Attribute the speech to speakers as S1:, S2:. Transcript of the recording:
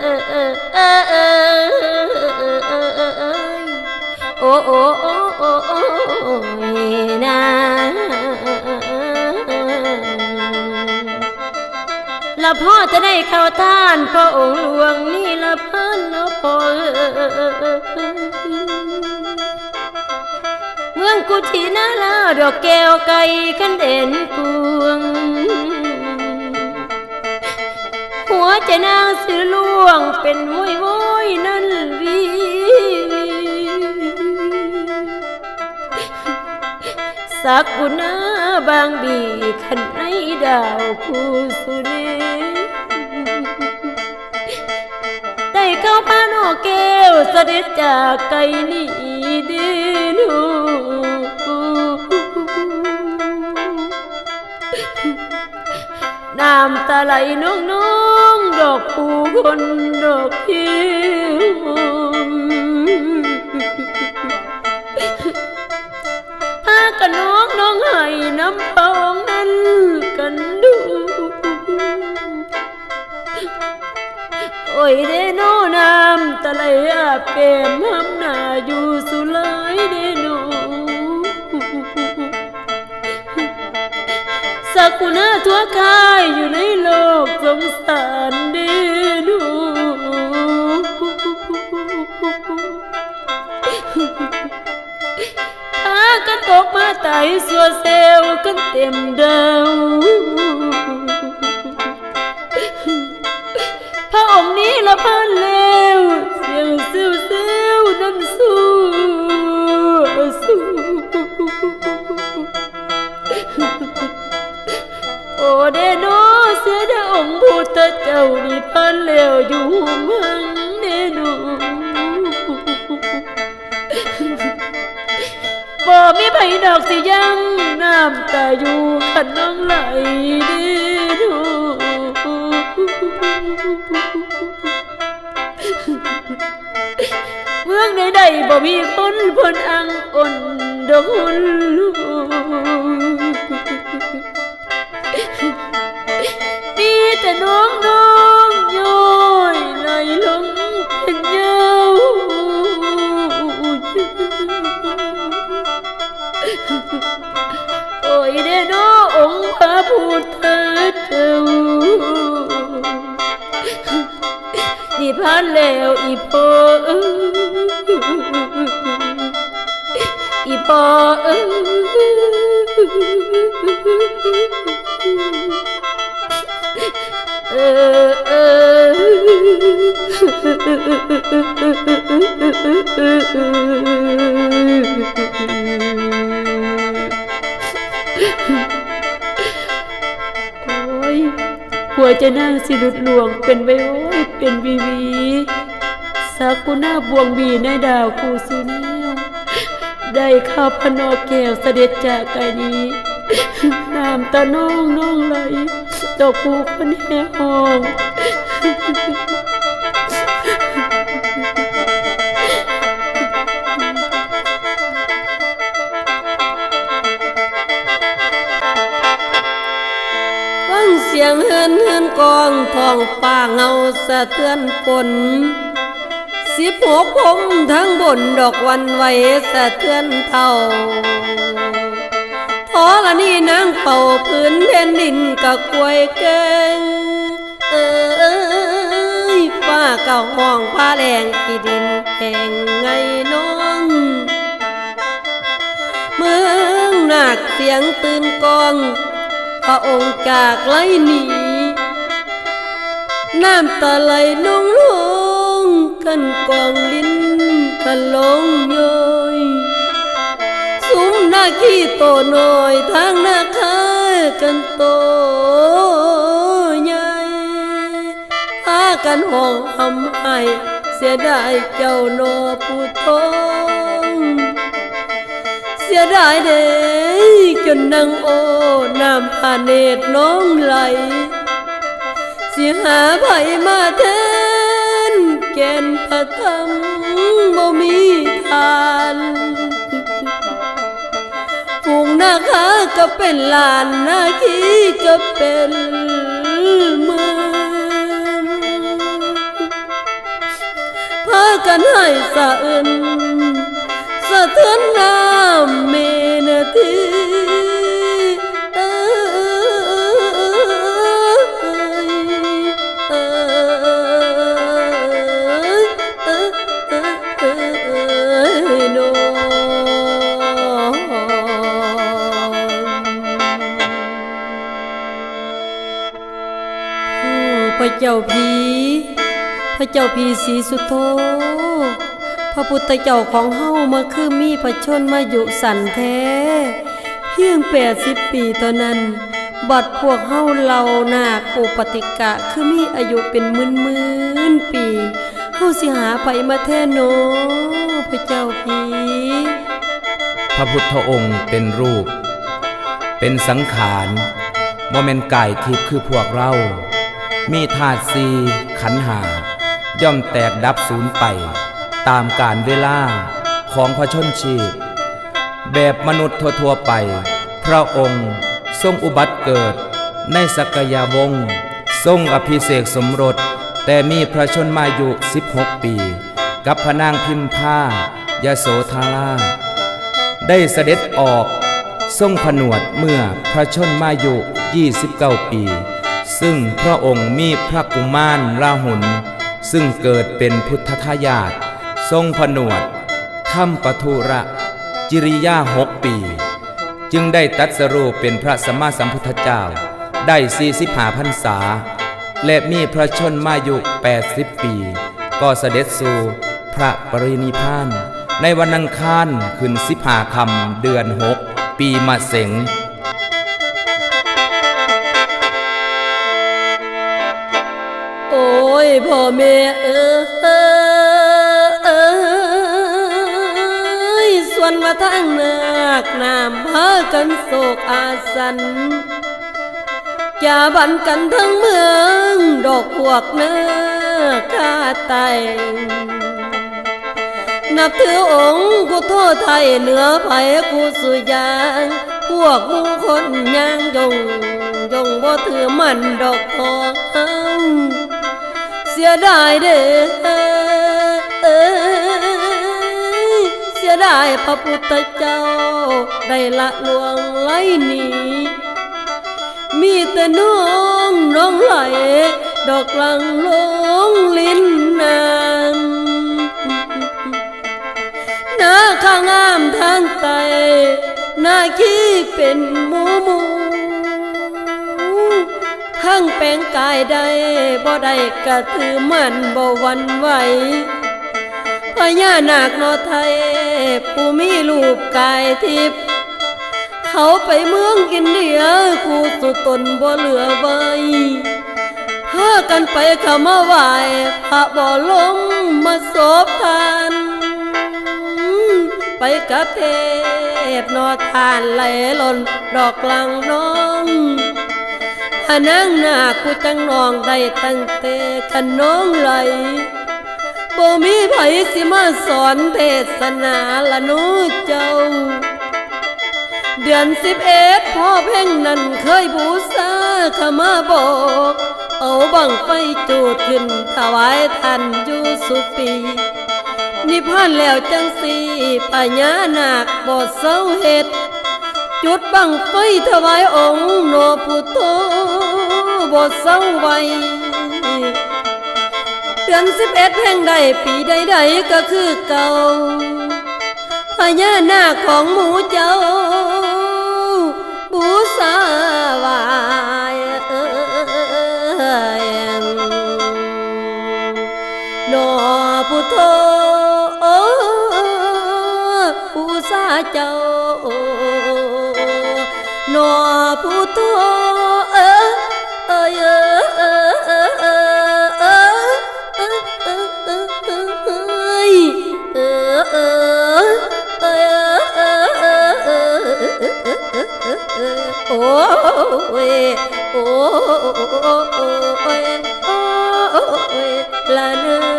S1: โอ้โอ้โอ้โอ้โอ้นะละพ่อจะได้เข้าท่านพระองค์หลวงนี่ละเพิ่นละพ่อเมืองกุฏินาลาดอกแก้วไก่ขันเด่นกวง หัวใจนางสือล่วงเป็นมวยมวยนั่นวีสักกุณาบางบีขันในดาวคู่สุเนได้เข้าพานโอแก้วเสด็จจากไกลนี่เดนู น้ำตาไหลน้องน้องดอกผู้คนดอกพิวพากันน้องน้องให้น้ำพองนั้นกันดู โอ้ยเดโนน้ำตาไหลอาบแก้มห้ำหน้าอยู่สุไลเดโนสักกุณาทั่วกายอยู่ในโลกสงสารเดนูพากันตกมาไต่สัวเซลกันเต็มดาวพระองค์นี้ละพัน พันเลวอยู่มืองเดโนบ่มีไผดอกสิยังน้ำตาอยู่ขันน้องไหลเดโนเมืองใดๆบ่มีคนพนอังอ่อนดอกหุ่นลูกมีแต่น้องน้อง อีพอเอ้เออเอโอ้ยหัวจะนั่งสิหลุดหลวงเป็นไว้โอ้ยเป็นวีวีสักกุณาบวงบีในดาวคูสุนี ได้ข้าพนอแก้วเสด็จจากไกลนี้น้ำตาน้องน้องไหลดอกผูคนแห่ห้องฟังเสียงเฮือนเฮือนกองทองฟ้าเงาสะเทือนฝน สิบหกผมทั้งบนดอกวันไหวสะเทือนเท่าทอละนี่นางเป่าพื้นแผ่นดินกะกวยเก่งเอ้ยฟ้าก่าห้องผ้าแรงที่ดินแห่งไงน้องเมืองนาคเสียงตื่นกอง พระองค์จากไหลหนีน้ำตาไหลลงลง กันกองลิ้นกันลงโยยสุมหน้าขี้โตหน้อยทางหน้าคากันโตใหญ่พากันห้องทำให้เสียดายเจ้าโนอผู้ทองเสียดายเด้จนนางโอน้ำผ่าเนตรน้องไหลเสียหาไผมาแท นแก่นพระธรรมบ่มีทานฝูงนาคาก็เป็นลานนาคีก็เป็นหมือน
S2: กันให้สะอื่นสะเทือนน้ำเมนที จ้าพีพระเจ้าพีสีสุโธพระพุทธเจ้าของเฮามาคือมีพระชนมาอยู่สันแท้ เพียงแปดสิบปีตอนนั้น บัดพวกเฮาเรานาคอุปติกะคือมีอายุเป็นหมื่นหมื่นปีเฮาสิหาไปมาแท้โนพระเจ้าพี
S3: พระพุทธองค์เป็นรูป เป็นสังขารโมเมนกายทิพย์คือพวกเรา มีธาตุสีขันหา ย่อมแตกดับสูญไป ตามการเวลาของพระชนชีพ แบบมนุษย์ทั่วๆไป พระองค์ทรงอุบัติเกิด ในสักยาวงศ์ทรงอภิเษกสมรส แต่มีพระชนมายุ 16 ปี กับพระนางพิมพายโสธาราได้เสด็จออก ทรงผนวดเมื่อพระชนมายุ 29 ปี ซึ่งพระองค์มีพระกุมารราหุลซึ่งเกิดเป็นพุทธทายาททรงผนวดทำปทุระจิริยาหกปี จึงได้ตัดสรูปเป็นพระสัมมาสัมพุทธเจ้า ได้45พรรษา และมีพระชนมายุ80ปี ก็เสด็จสู่พระปรินิพพาน ในวันอังคารขึ้นสิบหาคำเดือนหกปีมะเสง
S2: พ่อแม่เอ้ยส่วนมาทางนาคนามพากันโศกอาสันอย่าบันกันทั้งเมือง ดอกพวกเนื้อข้าไตนับถือองค์กูโทษไทยเหนือไผกูสุยางพวกมูคนยางยงยงบ่ถือมันดอกทอง สียดายเด้อเอ้ยเสียดายพระพุทธเจ้า ได้ละลวงไหลหนีมีแต่น้องน้องไหล ดอกลังลงลิ้นนางหน้าข้างงามทางไตหน้าขี้เป็นมูมู ทั้งแปลงกายได้บ่ได้กระถือมันบ่วันไหวพญานาคนอไทย ผู้มีรูปกายทิพย์เขาไปเมืองอินเดียคู่สุดตนบ่เหลือไว้พากันไปข้ามาไหวพระบ่ลงมาศพทานไปกับเทพนอทานไหลหล่นดอกกลางน้อ งพะนางนากูจังนองได้ตั้งแต่กันน้องไหลบ่มีไผสิมาสอนเทศนาละนูเจ้า เดือนสิบเอ็ดพ่อเพ่งนั้นเคยบูชาขมาบอก เอาบังไฟจูดขึ้นถวายท่านอยู่สุปีนิพพานแล้วจังสีพญญาหนาคบ่เศร้าเฮ็ดจุดบังไฟถวายองค์โนพุโธ บ่เศร้าไว้เดือนสิบเอ็ดแห่งใดปีใดๆก็คือเก่าพญานาคของหมูเจ้า บูสาวายเอยนอพุทโธบูสาเจ้านอพุทโธ โอ้ยโอ้ยโอ้ยโอ้ยละเนื้อ